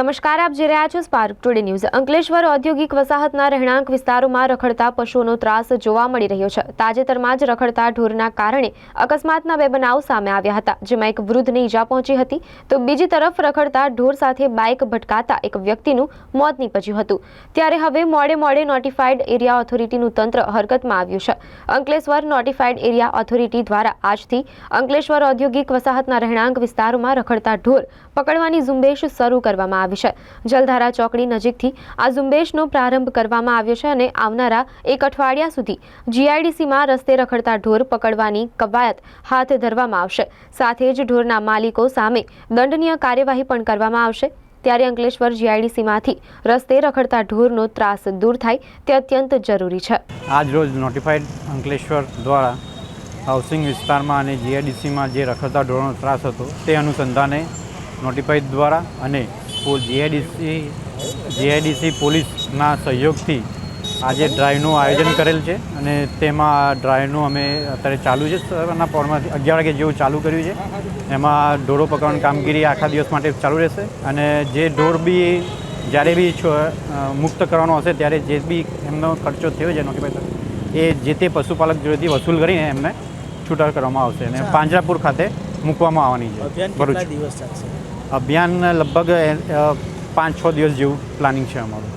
નમસ્કાર, આપ જોઈ રહ્યા છો સ્પાર્ક ટુડે ન્યૂઝ અંકલેશ્વર ઔદ્યોગિક વસાહતના રહેણાંક વિસ્તારોમાં રખડતા પશુઓનો ત્રાસ જોવા મળી રહ્યો છે. તાજેતરમાં જ રખડતા ઢોરના કારણે અકસ્માતના બે બનાવ સામે આવ્યા હતા. જેમાં એક વૃદ્ધને ઈજા પહોંચી હતી, તો બીજી તરફ રખડતા ઢોર સાથે બાઇક ભટકાતા એક વ્યક્તિનું મોત નીપજ્યું હતું. ત્યારે હવે મોડે મોડે નોટિફાઈડ એરિયા ઓથોરિટીનું તંત્ર હરકતમાં આવ્યું છે. અંકલેશ્વર નોટિફાઈડ એરિયા ઓથોરિટી દ્વારા આજથી અંકલેશ્વર ઔદ્યોગિક વસાહતના રહેણાંક વિસ્તારોમાં રખડતા ઢોર પકડવાની ઝુંબેશ શરૂ કરવામાં આવી છે. જલધારા ચોકડી નજીકથી આ ઝુંબેશનો પ્રારંભ કરવામાં આવ્યો છે અને આવનારા એક અઠવાડિયા સુધી જીઆઈડીસીમાં રસ્તે રખડતા ઢોર પકડવાની કવાયત હાથ ધરવામાં આવશે. સાથે જ ઢોરના માલિકો સામે દંડનીય કાર્યવાહી પણ કરવામાં આવશે. ત્યારે અંકલેશ્વર જીઆઈડીસીમાંથી રસ્તે રખડતા ઢોરનો ત્રાસ દૂર થાય તે અત્યંત જરૂરી છે. આજ રોજ નોટિફાઈડ અંકલેશ્વર દ્વારા હાઉસિંગ વિસ્તારમાં અને જીઆઈડીસીમાં જે રખડતા ઢોરનો ત્રાસ હતો તે અનુસંધાને નોટિફાઈડ દ્વારા અને જીઆઈડીસી જીઆઈડીસી પોલીસના સહયોગથી આજે ડ્રાઈવનું આયોજન કરેલ છે અને તેમાં ડ્રાઈવનું અમે અત્યારે ચાલુ છે. સવારના પોરમાં અગિયાર વાગે જેવું ચાલુ કર્યું છે. એમાં ઢોરો પકડવાની કામગીરી આખા દિવસ માટે ચાલુ રહેશે અને જે ઢોર બી જ્યારે બી મુક્ત કરવાનો હશે ત્યારે જે બી એમનો ખર્ચો થયો છે એનો કે એ જે તે પશુપાલક જોડેથી વસૂલ કરીને એમને છૂટા કરવામાં આવશે અને પાંજરાપુર ખાતે મૂકવામાં આવવાની છે. ભરૂચ. દિવસ ચાલશે? અભિયાન લગભગ પાંચ છ દિવસ જેવું પ્લાનિંગ છે અમારું.